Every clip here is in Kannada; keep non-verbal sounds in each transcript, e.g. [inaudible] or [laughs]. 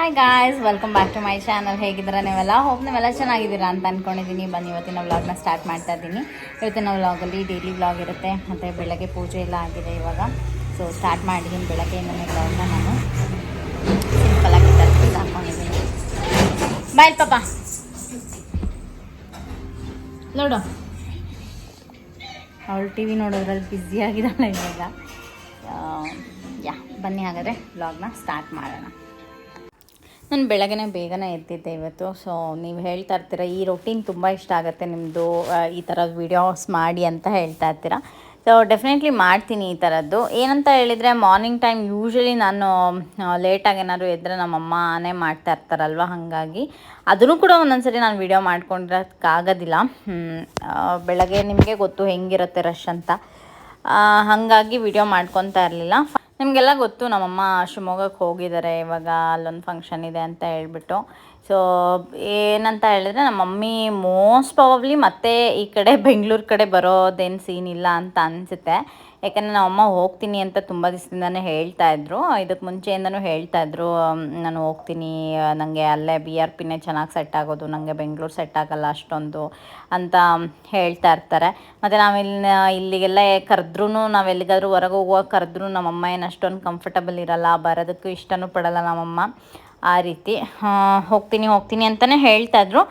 Hi guys welcome back to my channel ಹೇಗಿದ್ದೀರಾ ನೀವೆಲ್ಲ? ಹೋಪ್ ನೀವೆಲ್ಲ ಚೆನ್ನಾಗಿದ್ದೀರಾ ಅಂತ ಅಂದ್ಕೊಂಡಿದ್ದೀನಿ ಬನ್ನಿ, ಇವತ್ತಿನ ವ್ಲಾಗ್ನ ಸ್ಟಾರ್ಟ್ ಮಾಡ್ತಾ ಇದ್ದೀನಿ. ಇವತ್ತಿನ ವ್ಲಾಗಲ್ಲಿ ಡೈಲಿ ವ್ಲಾಗ್ ಇರುತ್ತೆ. ಮತ್ತು ಬೆಳಗ್ಗೆ ಪೂಜೆ ಎಲ್ಲ ಆಗಿದೆ ಇವಾಗ. ಸೊ ಸ್ಟಾರ್ಟ್ ಮಾಡಿದ್ದೀನಿ ಬೆಳಗ್ಗೆಯಿಂದನೇ ವ್ಲಾಗ್ನ ನಾನು ಸಿಂಪಲಾಗಿ ತರ್ತೀವಿ ಹಾಕ್ಕೊಂಡಿದ್ದೀನಿ ಬಾಯ್ ಪಾಪ. ನೋಡು. ಅವಳು ಟಿ ವಿ ನೋಡೋದ್ರಲ್ಲಿ ಬ್ಯುಸಿ ಆಗಿದ್ದಾಳೆ ಇವಾಗ. ಯಾ ಬನ್ನಿ ಹಾಗಾದರೆ ವ್ಲಾಗ್ನ ಸ್ಟಾರ್ಟ್ ಮಾಡೋಣ. ನಾನು ಬೆಳಗ್ಗೆ ಬೇಗನೆ ಎದ್ದಿದ್ದೆ ಇವತ್ತು. ಸೊ ನೀವು ಹೇಳ್ತಾ ಇರ್ತೀರ, ಈ ರೊಟೀನ್ ತುಂಬ ಇಷ್ಟ ಆಗುತ್ತೆ ನಿಮ್ಮದು ಈ ಥರ ವೀಡಿಯೋಸ್ ಮಾಡಿ ಅಂತ ಹೇಳ್ತಾ ಇರ್ತೀರ. ಸೊ ಡೆಫಿನೆಟ್ಲಿ ಮಾಡ್ತೀನಿ ಈ ಥರದ್ದು ಏನಂತ ಹೇಳಿದರೆ ಮಾರ್ನಿಂಗ್ ಟೈಮ್ ಯೂಶ್ವಲಿ ನಾನು ಲೇಟಾಗಿ ಏನಾದ್ರು ಎದ್ದರೆ ನಮ್ಮಮ್ಮನೇ ಮಾಡ್ತಾ ಇರ್ತಾರಲ್ವ, ಹಾಗಾಗಿ ಅದನ್ನು ಕೂಡ ಒಂದೊಂದ್ಸರಿ ನಾನು ವೀಡಿಯೋ ಮಾಡ್ಕೊಂಡಿರೋಕ್ಕಾಗೋದಿಲ್ಲ. ಬೆಳಗ್ಗೆ ನಿಮಗೆ ಗೊತ್ತು ಹೆಂಗಿರುತ್ತೆ ರಶ್ ಅಂತ. ಹಾಗಾಗಿ ವಿಡಿಯೋ ಮಾಡ್ಕೊತಾ ಇರಲಿಲ್ಲ. ನಿಮಗೆಲ್ಲ ಗೊತ್ತು, ನಮ್ಮಮ್ಮ ಶಿವಮೊಗ್ಗಕ್ಕೆ ಹೋಗಿದ್ದಾರೆ ಇವಾಗ ಅಲ್ಲೊಂದು ಫಂಕ್ಷನ್ ಇದೆ ಅಂತ ಹೇಳ್ಬಿಟ್ಟು. ಸೊ ಏನಂತ ಹೇಳಿದ್ರೆ ನಮ್ಮ ಮಮ್ಮಿ ಮೋಸ್ಟ್ ಪ್ರಾಬಬ್ಲಿ ಮತ್ತೆ ಈ ಕಡೆ ಬೆಂಗಳೂರು ಕಡೆ ಬರೋದೇನು ಸೀನ್ ಇಲ್ಲ ಅಂತ ಅನಿಸುತ್ತೆ. ಯಾಕಂದರೆ ನಮ್ಮಮ್ಮ ಹೋಗ್ತೀನಿ ಅಂತ ತುಂಬ ದಿವಸದಿಂದನೇ ಹೇಳ್ತಾ ಇದ್ರು. ಇದಕ್ಕೆ ಮುಂಚೆಯಿಂದನೂ ಹೇಳ್ತಾ ಇದ್ರು ನಾನು ಹೋಗ್ತೀನಿ. ನನಗೆ ಅಲ್ಲೇ ಬಿ ಆರ್ ಪಿನೇ ಚೆನ್ನಾಗಿ ಸೆಟ್ ಆಗೋದು ನನಗೆ ಬೆಂಗಳೂರು ಸೆಟ್ ಆಗೋಲ್ಲ ಅಷ್ಟೊಂದು, ಅಂತ ಹೇಳ್ತಾ ಇರ್ತಾರೆ. ಮತ್ತು ನಾವಿಲ್ಲಿ ಇಲ್ಲಿಗೆಲ್ಲ ಕರೆದ್ರೂ ನಾವು ಎಲ್ಲಿಗಾದ್ರೂ ಹೊರಗೆ ಹೋಗುವಾಗ ಕರೆದ್ರೂ ನಮ್ಮಮ್ಮ ಏನು ಅಷ್ಟೊಂದು ಕಂಫರ್ಟಬಲ್ ಇರಲ್ಲ, ಬರೋದಕ್ಕೂ ಇಷ್ಟನೂ ಪಡಲ್ಲ ನಮ್ಮಮ್ಮ. ಆ ರೀತಿ ಹೋಗ್ತೀನಿ ಹೋಗ್ತೀನಿ ಅಂತಲೇ ಹೇಳ್ತಾ ಇದ್ರು.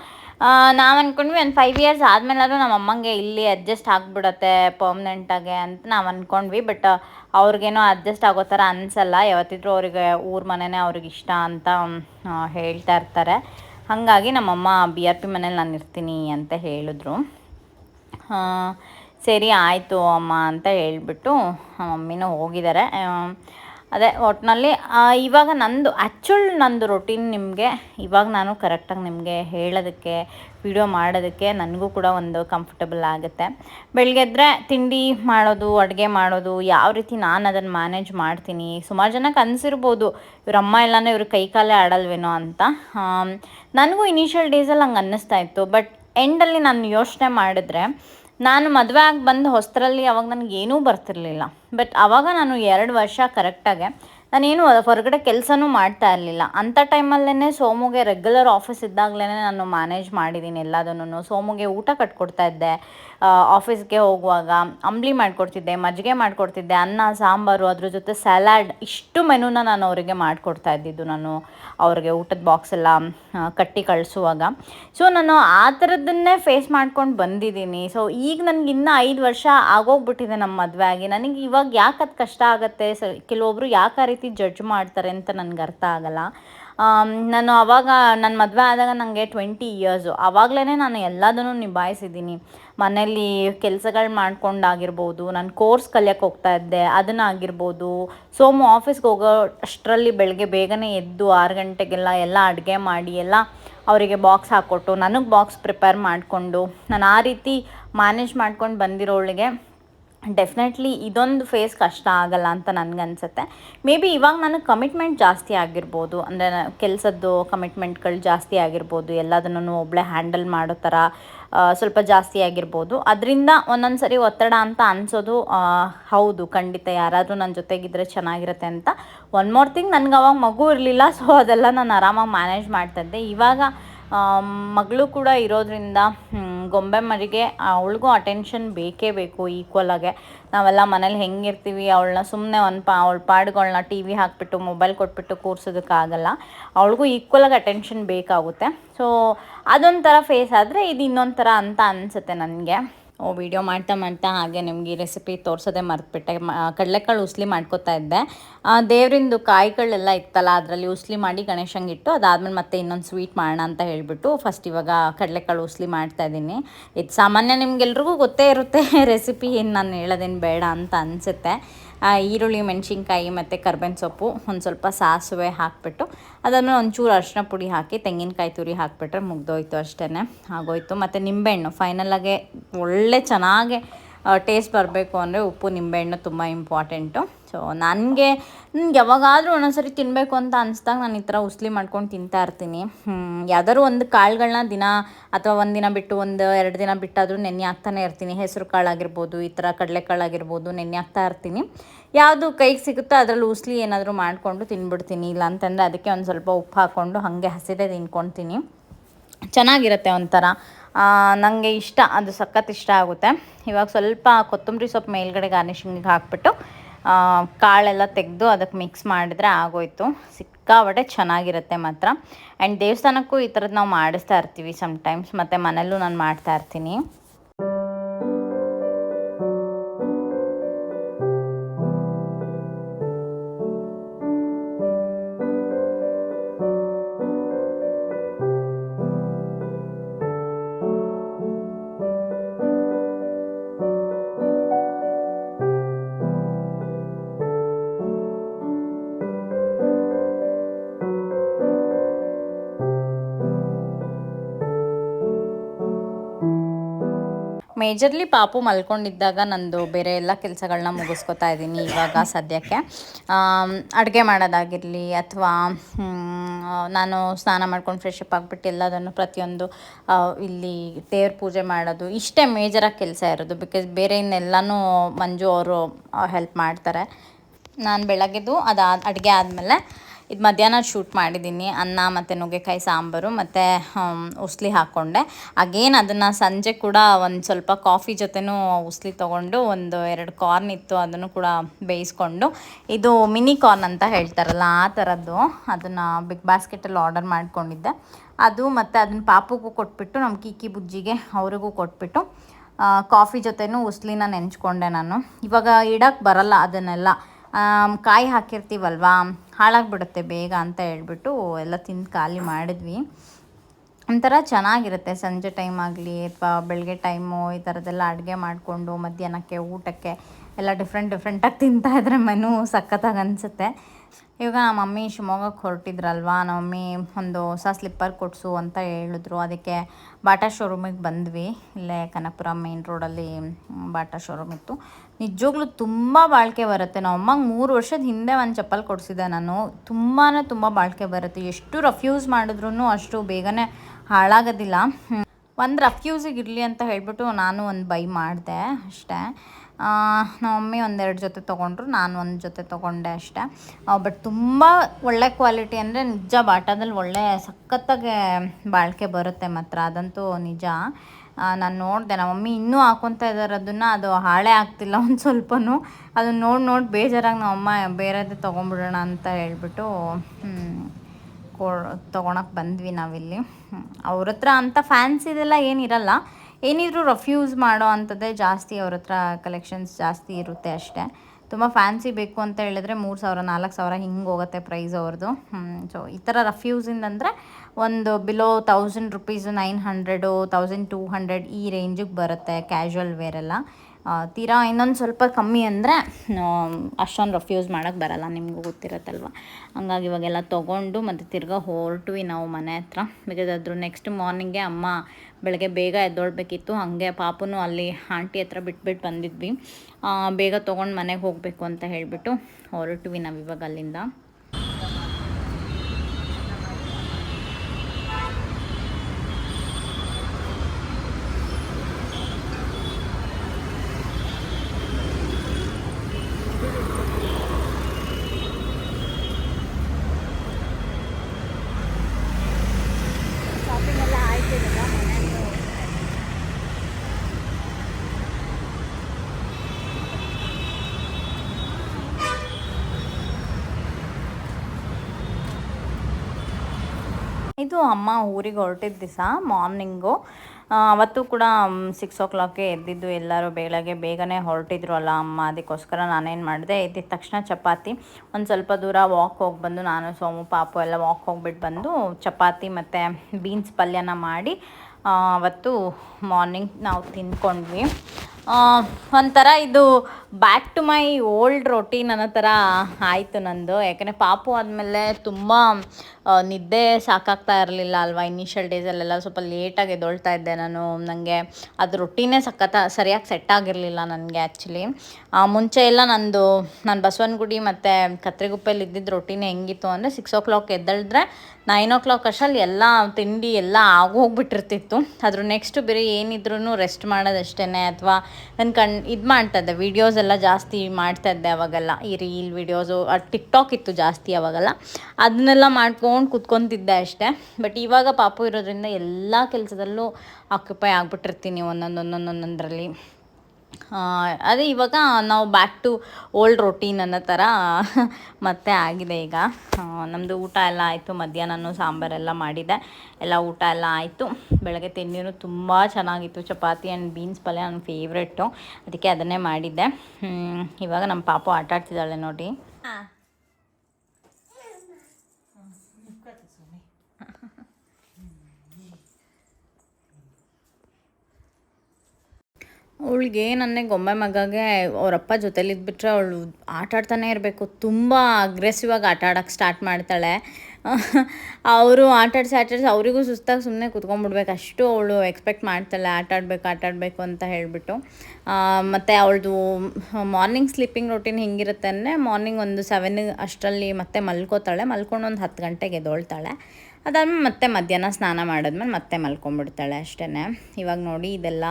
ನಾವು ಅಂದ್ಕೊಂಡ್ವಿ ಒಂದು ಫೈವ್ ಇಯರ್ಸ್ ಆದಮೇಲಾದ್ರೂ ನಮ್ಮ ಅಮ್ಮಂಗೆ ಇಲ್ಲಿ ಅಡ್ಜಸ್ಟ್ ಆಗಿಬಿಡತ್ತೆ ಪರ್ಮನೆಂಟಾಗೆ ಅಂತ ನಾವು ಅಂದ್ಕೊಂಡ್ವಿ ಬಟ್ ಅವ್ರಿಗೇನೋ ಅಡ್ಜಸ್ಟ್ ಆಗೋ ಥರ ಅನಿಸಲ್ಲ. ಯಾವತ್ತಿದ್ರೂ ಅವರಿಗೆ ಊರ ಮನೆನೇ ಅವ್ರಿಗೆ ಇಷ್ಟ ಅಂತ ಹೇಳ್ತಾ ಇರ್ತಾರೆ. ಹಾಗಾಗಿ ನಮ್ಮಮ್ಮ ಬಿ ಆರ್ ಪಿ ಮನೇಲಿ ನಾನು ಇರ್ತೀನಿ ಅಂತ ಹೇಳಿದ್ರು. ಸರಿ ಆಯಿತು ಅಮ್ಮ ಅಂತ ಹೇಳಿಬಿಟ್ಟು ಮಮ್ಮಿನೂ ಹೋಗಿದ್ದಾರೆ ಅದೇ ಒಟ್ಟಿನಲ್ಲಿ ಇವಾಗ ನಂದು ಆ್ಯಕ್ಚುಲ್ ನಂದು ರೊಟೀನ್ ನಿಮಗೆ, ಇವಾಗ ನಾನು ಕರೆಕ್ಟಾಗಿ ನಿಮಗೆ ಹೇಳೋದಕ್ಕೆ ವಿಡಿಯೋ ಮಾಡೋದಕ್ಕೆ ನನಗೂ ಕೂಡ ಒಂದು ಕಂಫರ್ಟಬಲ್ ಆಗುತ್ತೆ. ಬೆಳಗ್ಗೆ ಎದ್ದರೆ ತಿಂಡಿ ಮಾಡೋದು, ಅಡುಗೆ ಮಾಡೋದು, ಯಾವ ರೀತಿ ನಾನು ಅದನ್ನು ಮ್ಯಾನೇಜ್ ಮಾಡ್ತೀನಿ, ಸುಮಾರು ಜನಕ್ಕೆ ಅನಿಸಿರ್ಬೋದು ಅಮ್ಮ ಎಲ್ಲನೂ ಇವ್ರ ಕೈಕಾಲೇ ಆಡಲ್ವೇನೋ ಅಂತ. ನನಗೂ ಇನಿಷಿಯಲ್ ಡೇಸಲ್ಲಿ ಹಂಗೆ ಅನ್ನಿಸ್ತಾ ಇತ್ತು ಬಟ್ ಎಂಡಲ್ಲಿ ನಾನು ಯೋಚನೆ ಮಾಡಿದ್ರೆ ನಾನು ಮದುವೆ ಆಗಿ ಬಂದು ಹೊಸ್ತರಲ್ಲಿ ಅವಾಗ ನನಗೆ ಏನೂ ಬರ್ತಿರ್ಲಿಲ್ಲ. ಬಟ್ ಆವಾಗ ನಾನು ಎರಡು ವರ್ಷ ಕರೆಕ್ಟಾಗೆ ನಾನೇನು ಹೊರಗಡೆ ಕೆಲಸನೂ ಮಾಡ್ತಾ ಇರಲಿಲ್ಲ. ಅಂಥ ಟೈಮಲ್ಲೇ ಸೋಮುಗೆ ರೆಗ್ಯುಲರ್ ಆಫೀಸ್ ಇದ್ದಾಗಲೇ ನಾನು ಮ್ಯಾನೇಜ್ ಮಾಡಿದ್ದೀನಿ ಎಲ್ಲದನ್ನು. ಸೋಮುಗೆ ಊಟ ಕಟ್ಕೊಡ್ತಾ ಇದ್ದೆ. ಆಫೀಸ್ಗೆ ಹೋಗುವಾಗ ಅಂಬ್ಲಿ ಮಾಡಿಕೊಡ್ತಿದ್ದೆ, ಮಜ್ಜಿಗೆ ಮಾಡಿಕೊಡ್ತಿದ್ದೆ, ಅನ್ನ, ಸಾಂಬಾರು ಅದ್ರ ಜೊತೆ ಸ್ಯಾಲಾಡ್ ಇಷ್ಟು ಮೆನುನ ನಾನು ಅವರಿಗೆ ಮಾಡಿಕೊಡ್ತಾ ಇದ್ದಿದ್ದು ನಾನು. ಅವ್ರಿಗೆ ಊಟದ ಬಾಕ್ಸ್ ಎಲ್ಲ ಕಟ್ಟಿ ಕಳಿಸುವಾಗ. ಸೊ ನಾನು ಆ ಥರದ್ದನ್ನೇ ಫೇಸ್ ಮಾಡ್ಕೊಂಡು ಬಂದಿದ್ದೀನಿ. ಸೊ ಈಗ ನನಗೆ ಇನ್ನೂ ಐದು ವರ್ಷ ಆಗೋಗ್ಬಿಟ್ಟಿದೆ ನಮ್ಮ ಮದುವೆ ಆಗಿ. ನನಗೆ ಇವಾಗ ಯಾಕೆ ಅದು ಕಷ್ಟ ಆಗುತ್ತೆ? ಸ ಕೆಲವೊಬ್ಬರು ಯಾಕೆ ಆ ರೀತಿ ಜಡ್ಜ್ ಮಾಡ್ತಾರೆ ಅಂತ ನನಗೆ ಅರ್ಥ ಆಗಲ್ಲ. ನಾನು ಅವಾಗ ನನ್ನ ಮದುವೆ ಆದಾಗ ನನಗೆ ಟ್ವೆಂಟಿ ಇಯರ್ಸು ಆವಾಗಲೇ ನಾನು ಎಲ್ಲದನ್ನು ನಿಭಾಯಿಸಿದ್ದೀನಿ. ಮನೇಲಿ ಕೆಲಸಗಳು ಮಾಡ್ಕೊಂಡಾಗಿರ್ಬೋದು, ನಾನು ಕೋರ್ಸ್ ಕಲಿಯೋಕ್ಕೆ ಹೋಗ್ತಾ ಇದ್ದೆ, ಅದನ್ನಾಗಿರ್ಬೋದು. ಸೋಮು ಆಫೀಸ್ಗೆ ಹೋಗೋ ಅಷ್ಟರಲ್ಲಿ ಬೆಳಗ್ಗೆ ಬೇಗನೆ ಎದ್ದು ಆರು ಗಂಟೆಗೆಲ್ಲ ಎಲ್ಲ ಅಡುಗೆ ಮಾಡಿ, ಎಲ್ಲ ಅವರಿಗೆ ಬಾಕ್ಸ್ ಹಾಕ್ಕೊಟ್ಟು ನನಗೆ ಬಾಕ್ಸ್ ಪ್ರಿಪೇರ್ ಮಾಡಿಕೊಂಡು, ನಾನು ಆ ರೀತಿ ಮ್ಯಾನೇಜ್ ಮಾಡ್ಕೊಂಡು ಬಂದಿರೋಳಿಗೆ ಡೆಫಿನೆಟ್ಲಿ ಇದೊಂದು ಫೇಸ್ ಕಷ್ಟ ಆಗಲ್ಲ ಅಂತ ನನಗನ್ಸುತ್ತೆ. ಮೇ ಬಿ ಇವಾಗ ನನಗೆ ಕಮಿಟ್ಮೆಂಟ್ ಜಾಸ್ತಿ ಆಗಿರ್ಬೋದು. ಅಂದರೆ ಕೆಲಸದ್ದು ಕಮಿಟ್ಮೆಂಟ್ಗಳು ಜಾಸ್ತಿ ಆಗಿರ್ಬೋದು. ಎಲ್ಲದನ್ನು ಒಬ್ಬಳೇ ಹ್ಯಾಂಡಲ್ ಮಾಡೋ ಥರ ಸ್ವಲ್ಪ ಜಾಸ್ತಿ ಆಗಿರ್ಬೋದು. ಅದರಿಂದ ಒಂದೊಂದು ಸರಿ ಒತ್ತಡ ಅಂತ ಅನಿಸೋದು ಹೌದು, ಖಂಡಿತ. ಯಾರಾದರೂ ನನ್ನ ಜೊತೆಗಿದ್ರೆ ಚೆನ್ನಾಗಿರುತ್ತೆ ಅಂತ. ಒನ್ ಮೋರ್ ಥಿಂಗ್ ನನಗೆ ಅವಾಗ ಮಗು ಇರಲಿಲ್ಲ ಸೊ ಅದೆಲ್ಲ ನಾನು ಆರಾಮಾಗಿ ಮ್ಯಾನೇಜ್ ಮಾಡ್ತಾಯಿದ್ದೆ ಇವಾಗ ಮಗಳು ಕೂಡ ಇರೋದ್ರಿಂದ ಗೊಂಬೆ ಮರಿಗೆ ಅವಳಿಗೂ ಅಟೆನ್ಷನ್ ಬೇಕೇ ಬೇಕು ಈಕ್ವಲಾಗೆ ನಾವೆಲ್ಲ ಮನೇಲಿ ಹೆಂಗಿರ್ತೀವಿ, ಅವಳನ್ನ ಸುಮ್ಮನೆ ಒಂದು ಪಾ, ಅವಳ ಪಾಡ್ಗಳನ್ನ ಟಿ ವಿ ಹಾಕ್ಬಿಟ್ಟು ಮೊಬೈಲ್ ಕೊಟ್ಬಿಟ್ಟು ಕೂರ್ಸೋದಕ್ಕಾಗಲ್ಲ. ಅವಳಿಗೂ ಈಕ್ವಲಾಗಿ ಅಟೆನ್ಷನ್ ಬೇಕಾಗುತ್ತೆ. ಸೊ ಅದೊಂಥರ ಫೇಸ್ ಆದರೆ ಇದು ಇನ್ನೊಂಥರ ಥರ ಅಂತ ಅನಿಸುತ್ತೆ ನನಗೆ. ವಿಡಿಯೋ ಮಾಡ್ತಾ ಮಾಡ್ತಾ ಹಾಗೆ ನಿಮಗೆ ರೆಸಿಪಿ ತೋರಿಸೋದೇ ಮರ್ತ್ಬಿಟ್ಟೆ. ಕಡಲೆಕಾಳು ಉಸ್ಲಿ ಮಾಡ್ಕೋತಾ ಇದ್ದೆ. ದೇವ್ರಿಂದು ಕಾಯಿಗಳೆಲ್ಲ ಇತ್ತಲ್ಲ, ಅದರಲ್ಲಿ ಉಸ್ಲಿ ಮಾಡಿ ಗಣೇಶಂಗೆ ಇಟ್ಟು ಅದಾದ್ಮೇಲೆ ಮತ್ತೆ ಇನ್ನೊಂದು ಸ್ವೀಟ್ ಮಾಡೋಣ ಅಂತ ಹೇಳಿಬಿಟ್ಟು ಫಸ್ಟ್ ಇವಾಗ ಕಡಲೆಕಾಳು ಉಸ್ಲಿ ಮಾಡ್ತಾ ಇದ್ದೀನಿ. ಇದು ಸಾಮಾನ್ಯ ನಿಮ್ಗೆಲ್ರಿಗೂ ಗೊತ್ತೇ ಇರುತ್ತೆ [laughs] ರೆಸಿಪಿ ಏನು ನಾನು ಹೇಳೋದೇನು ಬೇಡ ಅಂತ ಅನಿಸುತ್ತೆ. ಈರುಳ್ಳಿ, ಮೆಣಸಿನ್ಕಾಯಿ ಮತ್ತು ಕರ್ಬೇವಿನ ಸೊಪ್ಪು ಒಂದು ಸ್ವಲ್ಪ ಸಾಸಿವೆ ಹಾಕಿಬಿಟ್ಟು ಅದನ್ನು ಒಂಚೂರು ಅರಿಶಿನ ಪುಡಿ ಹಾಕಿ, ತೆಂಗಿನಕಾಯಿ ತುರಿ ಹಾಕಿಬಿಟ್ರೆ ಮುಗ್ದೋಯ್ತು ಅಷ್ಟೇ ಆಗೋಯ್ತು. ಮತ್ತು ನಿಂಬೆಹಣ್ಣು ಫೈನಲಾಗೆ ಒಳ್ಳೆ ಚೆನ್ನಾಗೆ ಟೇಸ್ಟ್ ಬರಬೇಕು ಅಂದರೆ ಉಪ್ಪು, ನಿಂಬೆಹಣ್ಣು ತುಂಬ ಇಂಪಾರ್ಟೆಂಟು ಸೊ ನನಗೆ ಯಾವಾಗಾದರೂ ಒಂದೊಂದ್ಸರಿ ತಿನ್ನಬೇಕು ಅಂತ ಅನಿಸ್ದಾಗ ನಾನು ಈ ಥರ ಉಸ್ಲಿ ಮಾಡ್ಕೊಂಡು ತಿಂತಾ ಇರ್ತೀನಿ. ಯಾವ್ದಾದ್ರು ಒಂದು ಕಾಳುಗಳನ್ನ ದಿನ ಅಥವಾ ಒಂದು ದಿನ ಬಿಟ್ಟು ಒಂದು ಎರಡು ದಿನ ಬಿಟ್ಟಾದರೂ ನೆನೆ ಹಾಕ್ತಾನೆ ಇರ್ತೀನಿ. ಹೆಸರು ಕಾಳಾಗಿರ್ಬೋದು, ಈ ಥರ ಕಡಲೆಕಾಳಾಗಿರ್ಬೋದು ನೆನೆ ಹಾಕ್ತಾ ಇರ್ತೀನಿ. ಯಾವುದು ಕೈಗೆ ಸಿಗುತ್ತೋ ಅದರಲ್ಲಿ ಉಸ್ಲಿ ಏನಾದರೂ ಮಾಡಿಕೊಂಡು ತಿನ್ಬಿಡ್ತೀನಿ. ಇಲ್ಲ ಅಂತಂದರೆ ಅದಕ್ಕೆ ಒಂದು ಸ್ವಲ್ಪ ಉಪ್ಪು ಹಾಕ್ಕೊಂಡು ಹಾಗೆ ಹಸಿದೆ ತಿನ್ಕೊತೀನಿ ಚೆನ್ನಾಗಿರುತ್ತೆ ಒಂಥರ. ನನಗೆ ಇಷ್ಟ, ಅದು ಸಖತ್ ಇಷ್ಟ ಆಗುತ್ತೆ. ಇವಾಗ ಸ್ವಲ್ಪ ಕೊತ್ತಂಬರಿ ಸೊಪ್ಪು ಮೇಲ್ಗಡೆ ಗಾರ್ನಿಷಿಂಗಿಗೆ ಹಾಕ್ಬಿಟ್ಟು ಕಾಳೆಲ್ಲ ತೆಗೆದು ಅದಕ್ಕೆ ಮಿಕ್ಸ್ ಮಾಡಿದ್ರೆ ಆಗೋಯ್ತು. ಸಿಕ್ಕಾಪಟ್ಟೆ ಚೆನ್ನಾಗಿರುತ್ತೆ ಮಾತ್ರ. ಆ್ಯಂಡ್ ದೇವಸ್ಥಾನಕ್ಕೂ ಈ ಥರದ್ದು ನಾವು ಮಾಡಿಸ್ತಾ ಇರ್ತೀವಿ ಸಮ್ಟೈಮ್ಸ್ ಮತ್ತು ಮನೆಯಲ್ಲೂ ನಾನು ಮಾಡ್ತಾ ಇರ್ತೀನಿ. ಮೇಜರ್ಲಿ ಪಾಪು ಮಲ್ಕೊಂಡಿದ್ದಾಗ ನಂದು ಬೇರೆ ಎಲ್ಲ ಕೆಲಸಗಳನ್ನ ಮುಗಿಸ್ಕೊತಾ ಇದ್ದೀನಿ ಇವಾಗ ಸದ್ಯಕ್ಕೆ. ಅಡುಗೆ ಮಾಡೋದಾಗಿರಲಿ ಅಥವಾ ನಾನು ಸ್ನಾನ ಮಾಡ್ಕೊಂಡು ಫ್ರೆಶ್ ಅಪ್ ಆಗಿಬಿಟ್ಟು ಎಲ್ಲದನ್ನು ಪ್ರತಿಯೊಂದು ಇಲ್ಲಿ ದೇವ್ರ ಪೂಜೆ ಮಾಡೋದು ಇಷ್ಟೇ ಮೇಜರಾಗಿ ಕೆಲಸ ಇರೋದು ಬಿಕಾಸ್ ಬೇರೆ ಇನ್ನೆಲ್ಲನೂ ಮಂಜು ಅವರು ಹೆಲ್ಪ್ ಮಾಡ್ತಾರೆ. ನಾನು ಬೆಳಗ್ಗೆದು ಅದು ಅಡುಗೆ ಆದಮೇಲೆ ಇದು ಮಧ್ಯಾಹ್ನ ಶೂಟ್ ಮಾಡಿದ್ದೀನಿ. ಅನ್ನ ಮತ್ತು ನುಗ್ಗೆಕಾಯಿ, ಸಾಂಬಾರು ಮತ್ತು ಉಸ್ಲಿ ಹಾಕ್ಕೊಂಡೆ. ಅಗೇನ್ ಅದನ್ನು ಸಂಜೆ ಕೂಡ ಒಂದು ಸ್ವಲ್ಪ ಕಾಫಿ ಜೊತೆನೂ ಉಸ್ಲಿ ತೊಗೊಂಡು ಒಂದು ಎರಡು ಕಾರ್ನ್ ಇತ್ತು ಅದನ್ನು ಕೂಡ ಬೇಯಿಸ್ಕೊಂಡು. ಇದು ಮಿನಿ ಕಾರ್ನ್ ಅಂತ ಹೇಳ್ತಾರಲ್ಲ ಆ ಥರದ್ದು ಅದನ್ನು ಬಿಗ್ ಬಾಸ್ಕೆಟಲ್ಲಿ ಆರ್ಡರ್ ಮಾಡ್ಕೊಂಡಿದ್ದೆ. ಅದು ಮತ್ತು ಅದನ್ನ ಪಾಪುಗೂ ಕೊಟ್ಬಿಟ್ಟು ನಮ್ಮ ಕಿಕ್ಕಿ ಬುಜ್ಜಿಗೆ ಅವ್ರಿಗೂ ಕೊಟ್ಬಿಟ್ಟು ಕಾಫಿ ಜೊತೆನೂ ಉಸ್ಲಿನ ನೆಂಚ್ಕೊಂಡೆ ನಾನು. ಇವಾಗ ಇಡಕ್ಕೆ ಬರಲ್ಲ ಅದನ್ನೆಲ್ಲ. ಕಾಯಿ ಹಾಕಿರ್ತೀವಲ್ವಾ? ಹಾಳಾಗ್ಬಿಡುತ್ತೆ ಬೇಗ ಅಂತ ಹೇಳ್ಬಿಟ್ಟು ಎಲ್ಲ ತಿಂದು ಖಾಲಿ ಮಾಡಿದ್ವಿ. ಒಂಥರ ಚೆನ್ನಾಗಿರುತ್ತೆ ಸಂಜೆ ಟೈಮ್ ಆಗಲಿ ಅಥವಾ ಬೆಳಗ್ಗೆ ಟೈಮು ಈ ಥರದ್ದೆಲ್ಲ ಅಡುಗೆ ಮಾಡಿಕೊಂಡು ಮಧ್ಯಾಹ್ನಕ್ಕೆ ಊಟಕ್ಕೆ ಎಲ್ಲ ಡಿಫ್ರೆಂಟ್ ಡಿಫ್ರೆಂಟಾಗಿ ತಿಂತಾಯಿದ್ರೆ ಮೆನು ಸಖತ್ತಾಗಿ ಅನಿಸುತ್ತೆ. ಇವಾಗ ನಮ್ಮ ಮಮ್ಮಿ ಶಿವಮೊಗ್ಗಕ್ಕೆ ಹೊರಟಿದ್ರಲ್ವಾ, ನಮ್ಮ ಮಮ್ಮಿ ಒಂದು ಹೊಸ ಸ್ಲಿಪ್ಪರ್ ಕೊಡಿಸು ಅಂತ ಹೇಳಿದ್ರು. ಅದಕ್ಕೆ ಬಾಟಾ ಶೋರೂಮಿಗೆ ಬಂದ್ವಿ. ಇಲ್ಲೇ ಕನಕಪುರ ಮೇನ್ ರೋಡಲ್ಲಿ ಬಾಟಾ ಶೋರೂಮ್ ಇತ್ತು. ನಿಜವಾಗ್ಲೂ ತುಂಬ ಬಾಳಿಕೆ ಬರುತ್ತೆ. ನಮ್ಮ ಅಮ್ಮಂಗೆ ಮೂರು ವರ್ಷದ ಹಿಂದೆ ಒಂದು ಚಪ್ಪಲ್ ಕೊಡಿಸಿದೆ ನಾನು. ತುಂಬಾ ತುಂಬ ಬಾಳಿಕೆ ಬರುತ್ತೆ. ಎಷ್ಟು ರಫ್ಯೂಸ್ ಮಾಡಿದ್ರು ಅಷ್ಟು ಬೇಗನೆ ಹಾಳಾಗೋದಿಲ್ಲ. ಒಂದು ರಫ್ಯೂಸಿಗೆ ಇರಲಿ ಅಂತ ಹೇಳಿಬಿಟ್ಟು ನಾನು ಒಂದು ಬೈ ಮಾಡಿದೆ ಅಷ್ಟೇ. ಆ, ನಮ್ಮ ಮಮ್ಮಿ ಒಂದೆರಡು ಜೊತೆ ತೊಗೊಂಡ್ರು ನಾನು ಒಂದು ಜೊತೆ ತೊಗೊಂಡೆ ಅಷ್ಟೇ. ಬಟ್ ತುಂಬ ಒಳ್ಳೆ ಕ್ವಾಲಿಟಿ ಅಂದರೆ ನಿಜ ಬಾಟದಲ್ಲಿ ಒಳ್ಳೆ ಸಖತ್ತಾಗೆ ಬಾಳಿಕೆ ಬರುತ್ತೆ ಮಾತ್ರ ಅದಂತೂ ನಿಜ. ನಾನು ನೋಡಿದೆ ನಮ್ಮ ಮಮ್ಮಿ ಇನ್ನೂ ಹಾಕೊತಾ ಇದ್ದಾರೆ ಅದನ್ನು ಅದು ಹಾಳೆ ಆಗ್ತಿಲ್ಲ ಒಂದು ಸ್ವಲ್ಪನೂ. ಅದನ್ನು ನೋಡಿ ನೋಡಿ ಬೇಜಾರಾಗಿ ನಮ್ಮಮ್ಮ ಬೇರೆದೇ ತೊಗೊಂಬಿಡೋಣ ಅಂತ ಹೇಳ್ಬಿಟ್ಟು ಕೊ ತೊಗೊಳಕ್ಕೆ ಬಂದ್ವಿ ನಾವಿಲ್ಲಿ. ಅವ್ರ ಹತ್ರ ಅಂಥ ಫ್ಯಾನ್ಸಿದೆಲ್ಲ ಏನಿರಲ್ಲ. ಏನಿದ್ರು ರಫ್ಯೂಸ್ ಮಾಡೋ ಅಂಥದ್ದೇ ಜಾಸ್ತಿ ಅವ್ರ ಹತ್ರ ಕಲೆಕ್ಷನ್ಸ್ ಜಾಸ್ತಿ ಇರುತ್ತೆ ಅಷ್ಟೇ. ತುಂಬ ಫ್ಯಾನ್ಸಿ ಬೇಕು ಅಂತ ಹೇಳಿದ್ರೆ ಮೂರು ಸಾವಿರ, ನಾಲ್ಕು ಸಾವಿರ ಹಿಂಗೆ ಹೋಗುತ್ತೆ ಪ್ರೈಸ್ ಅವ್ರದ್ದು ಸೊ ಈ ಥರ ರಫ್ಯೂಸಿಂದ ಅಂದರೆ ಒಂದು below thousand rupees nine hundred thousand two hundred ಈ ರೇಂಜಿಗೆ ಬರುತ್ತೆ ಕ್ಯಾಶುವಲ್ ವೇರೆಲ್ಲ ತೀರಾ ಇನ್ನೊಂದು ಸ್ವಲ್ಪ ಕಮ್ಮಿ ಅಂದರೆ ಅಷ್ಟೊಂದು ರಫ್ಯೂಸ್ ಮಾಡೋಕ್ಕೆ ಬರಲ್ಲ, ನಿಮಗೂ ಗೊತ್ತಿರತ್ತಲ್ವ? ಹಂಗಾಗಿ ಇವಾಗೆಲ್ಲ ತೊಗೊಂಡು ಮತ್ತು ತಿರ್ಗಾ ಹೊರಟ್ವಿ ನಾವು ಮನೆ ಹತ್ರ. ಬಿಕಾಸ್ ಅದ್ರ ನೆಕ್ಸ್ಟ್ ಮಾರ್ನಿಂಗೆ ಅಮ್ಮ ಬೆಳಗ್ಗೆ ಬೇಗ ಎದ್ದೊಳ್ಬೇಕಿತ್ತು. ಹಾಗೆ ಪಾಪನು ಅಲ್ಲಿ ಆಂಟಿ ಹತ್ರ ಬಿಟ್ಬಿಟ್ಟು ಬಂದಿದ್ವಿ. ಬೇಗ ತೊಗೊಂಡು ಮನೆಗೆ ಹೋಗಬೇಕು ಅಂತ ಹೇಳಿಬಿಟ್ಟು ಹೊರಟ್ವಿ ನಾವು ಇವಾಗ ಅಲ್ಲಿಂದ ಶಾಪಿಂಗ್ ಎಲ್ಲ ಆಯ್ತು ಇವಾಗ ಮನೆಗೆ ಇದು ಅಮ್ಮ ಊರಿಗೆ ಹೊರಟಿದ್ದ ದಿವಸ, ಮಾರ್ನಿಂಗು. ಅವತ್ತು ಕೂಡ ಸಿಕ್ಸ್ ಓ ಕ್ಲಾಕ್ಗೆ ಎದ್ದಿದ್ದು ಎಲ್ಲರೂ ಬೆಳಗ್ಗೆ ಬೇಗನೆ ಹೊರಟಿದ್ರು ಅಲ್ಲ ಅಮ್ಮ, ಅದಕ್ಕೋಸ್ಕರ ನಾನೇನು ಮಾಡಿದೆ, ಎದ್ದಿದ ತಕ್ಷಣ ಚಪಾತಿ. ಒಂದು ಸ್ವಲ್ಪ ದೂರ ವಾಕ್ ಹೋಗಿ ಬಂದು, ನಾನು, ಸೋಮು, ಪಾಪು ಎಲ್ಲ ವಾಕ್ ಹೋಗ್ಬಿಟ್ಟು ಬಂದು ಚಪಾತಿ ಮತ್ತು ಬೀನ್ಸ್ ಪಲ್ಯನ ಮಾಡಿ ಅವತ್ತು ಮಾರ್ನಿಂಗ್ ನಾವು ತಿಂದ್ಕೊಂಡ್ವಿ. ಒಂಥರ ಇದು back to my old routine ಅನ್ನೋ ಥರ ಆಯಿತು ನಂದು. ಯಾಕಂದರೆ ಪಾಪು ಆದಮೇಲೆ ತುಂಬ ನಿದ್ದೆ ಸಾಕಾಗ್ತಾ ಇರಲಿಲ್ಲ ಅಲ್ವಾ ಇನಿಷಿಯಲ್ ಡೇಸಲ್ಲೆಲ್ಲ ಸ್ವಲ್ಪ ಲೇಟಾಗಿ ಎದ್ದೊಳ್ತಾ ಇದ್ದೆ ನಾನು. ನನಗೆ ಅದು ರೊಟ್ಟಿನೇ ಸಖತ್ತ ಸರಿಯಾಗಿ ಸೆಟ್ ಆಗಿರಲಿಲ್ಲ ನನಗೆ ಆ್ಯಕ್ಚುಲಿ ಮುಂಚೆ ಎಲ್ಲ ನಂದು, ನಾನು ಬಸವನಗುಡಿ ಮತ್ತು ಕತ್ರಿಗುಪ್ಪೆಯಲ್ಲಿ ಇದ್ದಿದ್ದು ರೊಟ್ಟಿನೇ ಹೆಂಗಿತ್ತು ಅಂದರೆ ಸಿಕ್ಸ್ ಓ ಕ್ಲಾಕ್ ಎದ್ದೇಳಿದ್ರೆ ನೈನ್ ಓ ಕ್ಲಾಕ್ ಅಷ್ಟಲ್ಲಿ ಎಲ್ಲ ತಿಂಡಿ ಎಲ್ಲ ಆಗೋಗ್ಬಿಟ್ಟಿರ್ತಿತ್ತು. ಅದ್ರ ನೆಕ್ಸ್ಟ್ ಬೇರೆ ಏನಿದ್ರೂ ರೆಸ್ಟ್ ಮಾಡೋದಷ್ಟೇ ಅಥವಾ ನನ್ನ ಕಣ್, ಇದು ಮಾಡ್ತಾಯಿದ್ದೆ ವೀಡಿಯೋಸ್ ಎಲ್ಲ ಜಾಸ್ತಿ ಮಾಡ್ತಾ ಇದ್ದೆ ಅವಾಗೆಲ್ಲ. ಈ ರೀಲ್ ವೀಡಿಯೋಸು ಟಿಕ್ಟಾಕ್ ಇತ್ತು ಜಾಸ್ತಿ ಅವಾಗೆಲ್ಲ. ಅದನ್ನೆಲ್ಲ ಮಾಡ್ಕೊಂಡು ಕುತ್ಕೊತಿದ್ದೆ ಅಷ್ಟೇ. ಬಟ್ ಇವಾಗ ಪಾಪು ಇರೋದ್ರಿಂದ ಎಲ್ಲ ಕೆಲಸದಲ್ಲೂ ಆಕ್ಯುಪೈ ಆಗಿಬಿಟ್ಟಿರ್ತೀನಿ ಒಂದೊಂದು ಒಂದೊಂದು ಒಂದೊಂದರಲ್ಲಿ. ಆ, ಅದೇ ಇವಾಗ ನಾವು ಬ್ಯಾಕ್ ಟು ಓಲ್ಡ್ ರೊಟೀನ್ ಅನ್ನೋ ಥರ ಮತ್ತೆ ಆಗಿದೆ ಈಗ. ನಮ್ಮದು ಊಟ ಎಲ್ಲ ಆಯಿತು ಮಧ್ಯಾಹ್ನನೂ ಸಾಂಬಾರೆಲ್ಲ ಮಾಡಿದೆ. ಎಲ್ಲ ಊಟ ಎಲ್ಲ ಆಯಿತು. ಬೆಳಗ್ಗೆ ತಿಂಡಿನೂ ತುಂಬ ಚೆನ್ನಾಗಿತ್ತು. ಚಪಾತಿ ಆ್ಯಂಡ್ ಬೀನ್ಸ್ ಪಲ್ಯ ನನ್ನ ಫೇವ್ರೆಟ್ಟು ಅದಕ್ಕೆ ಅದನ್ನೇ ಮಾಡಿದ್ದೆ. ಇವಾಗ ನಮ್ಮ ಪಾಪ ಆಟ ಆಡ್ತಿದ್ದಾಳೆ ನೋಡಿ. ಅವಳಿಗೆ ನನಗೆ ಗೊಂಬೆ ಮಗಗೆ ಅವರಪ್ಪ ಜೊತೇಲಿ ಇದ್ಬಿಟ್ರೆ ಅವಳು ಆಟ ಇರಬೇಕು. ತುಂಬ ಅಗ್ರೆಸಿವ್ ಆಗಿ ಆಟ ಆಡೋಕ್ಕೆ ಸ್ಟಾರ್ಟ್ ಮಾಡ್ತಾಳೆ. [laughs] ಅವರು ಆಟ ಆಡ್ಸಿ ಅವರಿಗೂ ಸುಸ್ತಾಗಿ ಸುಮ್ಮನೆ ಕುತ್ಕೊಂಡ್ಬಿಡ್ಬೇಕು. ಅಷ್ಟು ಅವಳು ಎಕ್ಸ್ಪೆಕ್ಟ್ ಮಾಡ್ತಾಳೆ, ಆಟ ಆಡಬೇಕು, ಆಟ ಅಂತ ಹೇಳಿಬಿಟ್ಟು. ಮತ್ತು ಅವಳದು ಮಾರ್ನಿಂಗ್ ಸ್ಲೀಪಿಂಗ್ ರೊಟೀನ್ ಹೆಂಗಿರುತ್ತೆ ಮಾರ್ನಿಂಗ್ ಒಂದು ಸೆವೆನ್ ಅಷ್ಟರಲ್ಲಿ ಮತ್ತೆ ಮಲ್ಕೋತಾಳೆ. ಮಲ್ಕೊಂಡು ಒಂದು ಹತ್ತು ಗಂಟೆಗೆ ಎದ್ದೊಳ್ತಾಳೆ. ಅದಾದ್ಮೇಲೆ ಮತ್ತೆ ಮಧ್ಯಾಹ್ನ ಸ್ನಾನ ಮಾಡಿದ್ಮೇಲೆ ಮತ್ತೆ ಮಲ್ಕೊಂಡ್ಬಿಡ್ತಾಳೆ ಅಷ್ಟೇ ಇವಾಗ ನೋಡಿ ಇದೆಲ್ಲ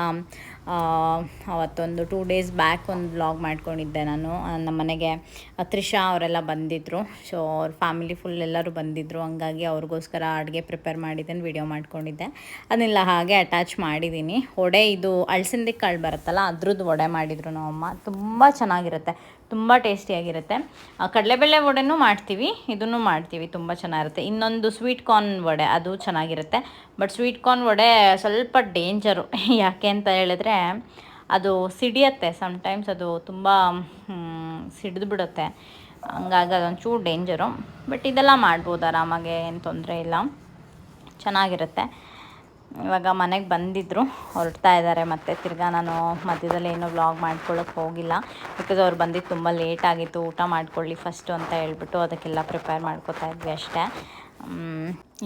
ಅವತ್ತೊಂದು ಟೂ ಡೇಸ್ ಬ್ಯಾಕ್ ಒಂದು ಬ್ಲಾಗ್ ಮಾಡ್ಕೊಂಡಿದ್ದೆ ನಾನು. ನಮ್ಮ ಮನೆಗೆ ತ್ರಿಷಾ ಅವರೆಲ್ಲ ಬಂದಿದ್ದರು ಸೊ ಅವ್ರ ಫ್ಯಾಮಿಲಿ ಫುಲ್ ಎಲ್ಲರೂ ಬಂದಿದ್ದರು ಹಂಗಾಗಿ ಅವ್ರಿಗೋಸ್ಕರ ಅಡುಗೆ ಪ್ರಿಪೇರ್ ಮಾಡಿದ್ದೇನೆ ವಿಡಿಯೋ ಮಾಡ್ಕೊಂಡಿದ್ದೆ. ಅದನ್ನೆಲ್ಲ ಹಾಗೆ ಅಟ್ಯಾಚ್ ಮಾಡಿದ್ದೀನಿ. ವಡೆ ಇದು ಅಳಸಂದಿ ಕಾಳು ಬರುತ್ತಲ್ಲ, ಅದ್ರದ್ದು ವಡೆ ಮಾಡಿದ್ರು ನಮ್ಮಮ್ಮ. ತುಂಬ ಚೆನ್ನಾಗಿರುತ್ತೆ. ತುಂಬ ಟೇಸ್ಟಿಯಾಗಿರುತ್ತೆ ಕಡಲೆಬೇಳೆ ವಡೆನೂ ಮಾಡ್ತೀವಿ, ಇದನ್ನು ಮಾಡ್ತೀವಿ, ತುಂಬ ಚೆನ್ನಾಗಿರುತ್ತೆ. ಇನ್ನೊಂದು ಸ್ವೀಟ್ ಕಾರ್ನ್ ವಡೆ, ಅದು ಚೆನ್ನಾಗಿರುತ್ತೆ. ಬಟ್ ಸ್ವೀಟ್ ಕಾರ್ನ್ ವಡೆ ಸ್ವಲ್ಪ ಡೇಂಜರು [laughs] ಯಾಕೆ ಅಂತ ಹೇಳಿದ್ರೆ, ಅದು ಸಿಡಿಯತ್ತೆ. ಸಮ್ಟೈಮ್ಸ್ ಅದು ತುಂಬ ಸಿಡಿದು ಬಿಡುತ್ತೆ ಹಂಗಾಗಿ ಅದೊಂಚೂರು ಡೇಂಜರು ಬಟ್ ಇದೆಲ್ಲ ಮಾಡ್ಬೋದು, ಆರಾಮಾಗಿ, ಏನು ತೊಂದರೆ ಇಲ್ಲ. ಚೆನ್ನಾಗಿರುತ್ತೆ. ಇವಾಗ ಮನೆಗೆ ಬಂದಿದ್ದರು ಹೊರಡ್ತಾ ಇದ್ದಾರೆ ಮತ್ತು ತಿರ್ಗಾ ನಾನು ಮಧ್ಯದಲ್ಲಿ ಏನೂ ವ್ಲಾಗ್ ಮಾಡ್ಕೊಳ್ಳೋಕೆ ಹೋಗಿಲ್ಲ. ಬಿಕಾಸ್ ಅವ್ರು ಬಂದಿದ್ದು ತುಂಬ ಲೇಟ್ ಆಗಿತ್ತು ಊಟ ಮಾಡ್ಕೊಳ್ಳಿ ಫಸ್ಟು ಅಂತ ಹೇಳ್ಬಿಟ್ಟು ಅದಕ್ಕೆಲ್ಲ ಪ್ರಿಪೇರ್ ಮಾಡ್ಕೋತಾ ಇದ್ವಿ ಅಷ್ಟೇ.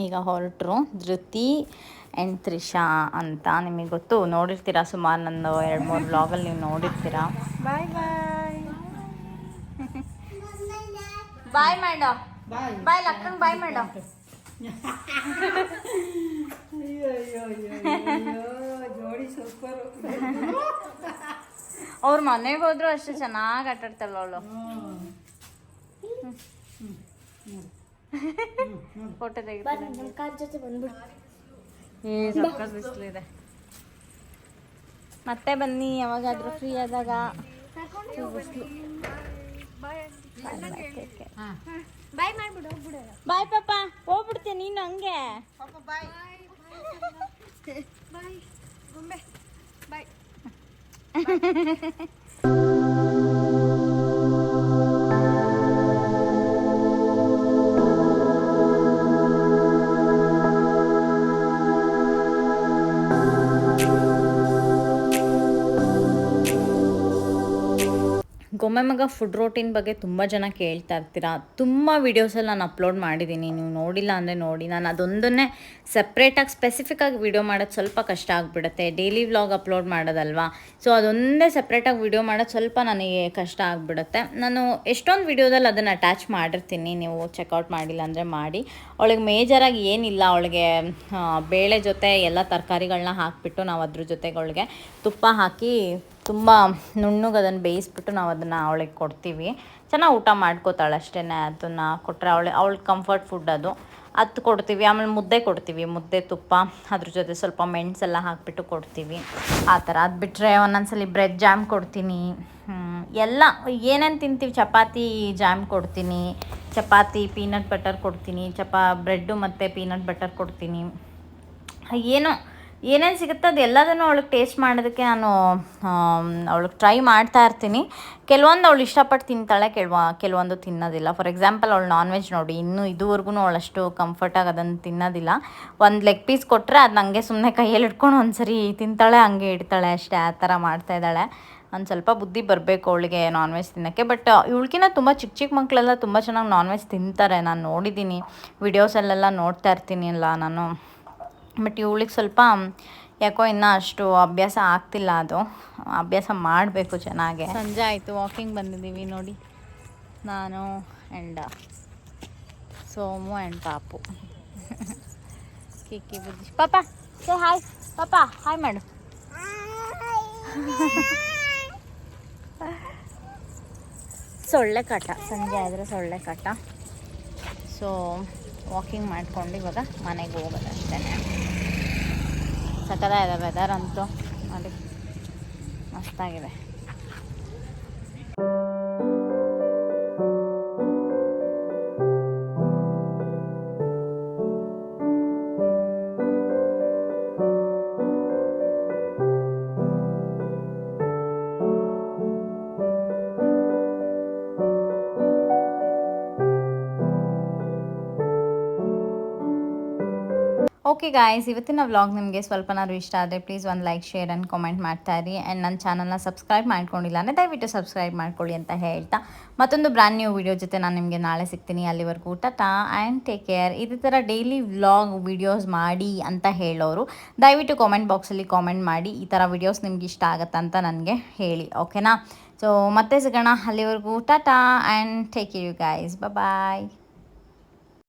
ಈಗ ಹೊರಟರು ಧೃತಿ ಆ್ಯಂಡ್ ತ್ರಿಷಾ ಅಂತ ನಿಮಗೆ ಗೊತ್ತು. ನೋಡಿರ್ತೀರಾ ಸುಮಾರು ನಂದು ಎರಡು ಮೂರು ವ್ಲಾಗಲ್ಲಿ ನೀವು ನೋಡಿರ್ತೀರ? ಬಾಯ್ ಬಾಯ್ ಬಾಯ್ ಮಾಡೋ ಬಾಯ್ ಲಕ್ಕಂಗೆ ಬಾಯ್ ಮಾಡೋ [laughs] [laughs] ಅವ್ರ ಮನೆಗೆ ಹೋದ್ರು ಅಷ್ಟು ಚೆನ್ನಾಗಿ ಆಟ ಆಡ್ತಾಳ ಅವಳು. ಫೋಟೋ ಬಿಸಿಲಿದೆ ಮತ್ತೆ ಬನ್ನಿ ಯಾವಾಗಾದ್ರೂ ಫ್ರೀ ಆದಾಗ. ಬಾಯ್ ಮಾಡ್ಬಿಡು ಹೋಗ್ಬಿಡು. ಬಾಯ್ ಪಾಪ. ಹೋಗ್ಬಿಡ್ತೀನಿ ನೀನು ಹಂಗೆ? ಬಾಯ್ ಗೊಂಬೆ ಬಾಯ್ ಗೊಂಬೆ ಮಗ ಫುಡ್ ರೋಟೀನ್ ಬಗ್ಗೆ ತುಂಬ ಜನ ಕೇಳ್ತಾ ಇರ್ತೀರಾ? ತುಂಬ ವೀಡಿಯೋಸಲ್ಲಿ ನಾನು ಅಪ್ಲೋಡ್ ಮಾಡಿದ್ದೀನಿ ನೀವು ನೋಡಿಲ್ಲ ಅಂದರೆ ನೋಡಿ. ನಾನು ಅದೊಂದನ್ನೇ ಸಪ್ರೇಟಾಗಿ ಸ್ಪೆಸಿಫಿಕ್ಕಾಗಿ ವೀಡಿಯೋ ಮಾಡೋದು ಸ್ವಲ್ಪ ಕಷ್ಟ ಆಗಿಬಿಡುತ್ತೆ. ಡೈಲಿ ವ್ಲಾಗ್ ಅಪ್ಲೋಡ್ ಮಾಡೋದಲ್ವಾ? ಸೊ ಅದೊಂದೇ ಸಪ್ರೇಟಾಗಿ ವೀಡಿಯೋ ಮಾಡೋದು ಸ್ವಲ್ಪ ನನಗೆ ಕಷ್ಟ ಆಗಿಬಿಡುತ್ತೆ. ನಾನು ಎಷ್ಟೊಂದು ವೀಡಿಯೋದಲ್ಲಿ ಅದನ್ನು ಅಟ್ಯಾಚ್ ಮಾಡಿರ್ತೀನಿ. ನೀವು ಚೆಕ್ಔಟ್ ಮಾಡಿಲ್ಲ ಅಂದರೆ ಮಾಡಿ. ಅವಳಿಗೆ ಮೇಜರಾಗಿ ಏನಿಲ್ಲ. ಅವಳಿಗೆ ಬೇಳೆ ಜೊತೆ ಎಲ್ಲ ತರಕಾರಿಗಳನ್ನ ಹಾಕಿಬಿಟ್ಟು ನಾವು ಅದ್ರ ಜೊತೆಗೆ ಅವಳಿಗೆ ತುಪ್ಪ ಹಾಕಿ ತುಂಬ ನುಣ್ಣಗೆ ಅದನ್ನು ಬೇಯಿಸ್ಬಿಟ್ಟು ನಾವು ಅದನ್ನು ಅವಳಿಗೆ ಕೊಡ್ತೀವಿ. ಚೆನ್ನಾಗಿ ಊಟ ಮಾಡ್ಕೋತಾಳೆ ಅಷ್ಟೇ ಅದನ್ನು ಕೊಟ್ಟರೆ ಅವಳು, ಅವಳ ಕಂಫರ್ಟ್ ಫುಡ್ ಅದು. ಅದು ಕೊಡ್ತೀವಿ, ಆಮೇಲೆ ಮುದ್ದೆ ಕೊಡ್ತೀವಿ, ಮುದ್ದೆ, ತುಪ್ಪ, ಅದ್ರ ಜೊತೆ ಸ್ವಲ್ಪ ಮೆಣಸೆಲ್ಲ ಹಾಕಿಬಿಟ್ಟು ಕೊಡ್ತೀವಿ. ಆ ಥರ. ಅದು ಬಿಟ್ಟರೆ ಒಂದೊಂದ್ಸಲಿ ಬ್ರೆಡ್ ಜಾಮ್ ಕೊಡ್ತೀನಿ. ಎಲ್ಲ, ಏನೇನು ತಿಂತೀವಿ? ಚಪಾತಿ ಜಾಮ್ ಕೊಡ್ತೀನಿ, ಚಪಾತಿ ಪೀನಟ್ ಬಟರ್ ಕೊಡ್ತೀನಿ, ಚಪಾ ಬ್ರೆಡ್ಡು ಮತ್ತು ಪೀನಟ್ ಬಟರ್ ಕೊಡ್ತೀನಿ. ಏನೋ ಏನೇನು ಸಿಗುತ್ತೆ ಅದು ಎಲ್ಲದನ್ನು ಅವಳಿಗೆ ಟೇಸ್ಟ್ ಮಾಡೋದಕ್ಕೆ ನಾನು ಅವಳಿಗೆ ಟ್ರೈ ಮಾಡ್ತಾ ಇರ್ತೀನಿ. ಕೆಲವೊಂದು ಅವಳು ಇಷ್ಟಪಟ್ಟು ತಿಂತಾಳೆ, ಕೆಲವ, ಕೆಲವೊಂದು ತಿನ್ನೋದಿಲ್ಲ. ಫಾರ್ ಎಕ್ಸಾಂಪಲ್ ಅವಳು ನಾನ್ ವೆಜ್ ನೋಡಿ, ಇನ್ನೂ ಇದುವರೆಗೂ ಅವಳಷ್ಟು ಕಂಫರ್ಟಾಗಿ ಅದನ್ನು ತಿನ್ನೋದಿಲ್ಲ. ಒಂದು ಲೆಗ್ ಪೀಸ್ ಕೊಟ್ಟರೆ ಅದು ನನಗೆ ಸುಮ್ಮನೆ ಕೈಯಲ್ಲಿ ಇಟ್ಕೊಂಡು ಒಂದು ತಿಂತಾಳೆ, ಹಂಗೆ ಇಡ್ತಾಳೆ ಅಷ್ಟೇ, ಆ ಥರ ಮಾಡ್ತಾ ಇದ್ದಾಳೆ. ಒಂದು ಸ್ವಲ್ಪ ಬುದ್ಧಿ ಬರಬೇಕು ಅವಳಿಗೆ ನಾನ್ ವೆಜ್ ತಿನ್ನೋಕ್ಕೆ ಬಟ್ ಇವಳಿಗಿನ ತುಂಬ ಚಿಕ್ಕ ಚಿಕ್ಕ ಮಕ್ಕಳೆಲ್ಲ ತುಂಬ ಚೆನ್ನಾಗಿ ನಾನ್ ವೆಜ್ ತಿಂತಾರೆ. ನಾನು ನೋಡಿದ್ದೀನಿ ವಿಡಿಯೋಸಲ್ಲೆಲ್ಲ ನೋಡ್ತಾ ಇರ್ತೀನಿ ಅಲ್ಲ ನಾನು. ಬಟ್ ಇವಳಿಗೆ ಸ್ವಲ್ಪ, ಯಾಕೋ ಇನ್ನೂ ಅಷ್ಟು ಅಭ್ಯಾಸ ಆಗ್ತಿಲ್ಲ ಅದು. ಅಭ್ಯಾಸ ಮಾಡಬೇಕು ಚೆನ್ನಾಗೆ. ಸಂಜೆ ಆಯಿತು ವಾಕಿಂಗ್ ಬಂದಿದ್ದೀವಿ ನೋಡಿ. ನಾನು ಆ್ಯಂಡ್ ಸೋಮು ಆ್ಯಂಡ್ ಪಾಪು. ಕಿಕ್ಕಿ ಬುದ್ಧಿ. ಪಾಪ ಸೇ ಹಾಯ್ ಪಾಪ ಹಾಯ್ ಮಾಡು. ಸೊಳ್ಳೆ ಕಾಟ. ಸಂಜೆ ಆದರೆ ಸೊಳ್ಳೆ ಕಾಟ. ಸೊ ವಾಕಿಂಗ್ ಮಾಡ್ಕೊಂಡು ಇವಾಗ ಮನೆಗೆ ಹೋಗೋದು ಅಷ್ಟೇ ಇದೆ ವೆದರ್ ಅಂತೂ. ನೋಡಿ ಮಸ್ತಾಗಿದೆ ಓಕೆ ಗಾಯ್ಸ್ ಇವತ್ತಿನ ವ್ಲಾಗ್ ನಿಮಗೆ ಸ್ವಲ್ಪನಾದ್ರು ಇಷ್ಟ ಆದರೆ ಪ್ಲೀಸ್ ಒಂದು ಲೈಕ್ ಶೇರ್ ಆ್ಯಂಡ್ ಕಾಮೆಂಟ್ ಇರಿ. ಆ್ಯಂಡ್ ನನ್ನ ಚಾನಲ್ನ ಸಬ್ಸ್ಕ್ರೈಬ್ ಮಾಡ್ಕೊಂಡಿಲ್ಲ ಅಂದರೆ ದಯವಿಟ್ಟು ಸಬ್ಸ್ಕ್ರೈಬ್ ಮಾಡ್ಕೊಳ್ಳಿ ಅಂತ ಹೇಳ್ತಾ. ಮತ್ತೊಂದು ಬ್ರ್ಯಾಂಡ್ ನ್ಯೂ ವಿಡಿಯೋ ಜೊತೆ ನಾನು ನಿಮಗೆ ನಾಳೆ ಸಿಗ್ತೀನಿ. ಅಲ್ಲಿವರೆಗೂ ಟಾಟಾ ಆ್ಯಂಡ್ ಟೇಕ್ ಕೇರ್ ಇದೇ ಥರ ಡೈಲಿ ವ್ಲಾಗ್ ವಿಡಿಯೋಸ್ ಮಾಡಿ ಅಂತ ಹೇಳೋರು, ದಯವಿಟ್ಟು ಕಾಮೆಂಟ್ ಬಾಕ್ಸಲ್ಲಿ ಕಾಮೆಂಟ್ ಮಾಡಿ ಈ ಥರ ವಿಡಿಯೋಸ್ ನಿಮ್ಗೆ ಇಷ್ಟ ಆಗುತ್ತೆ ಅಂತ ನನಗೆ ಹೇಳಿ ಓಕೆನಾ ಸೊ ಮತ್ತೆ ಸಿಗೋಣ. ಅಲ್ಲಿವರೆಗೂ tata and take you guys bye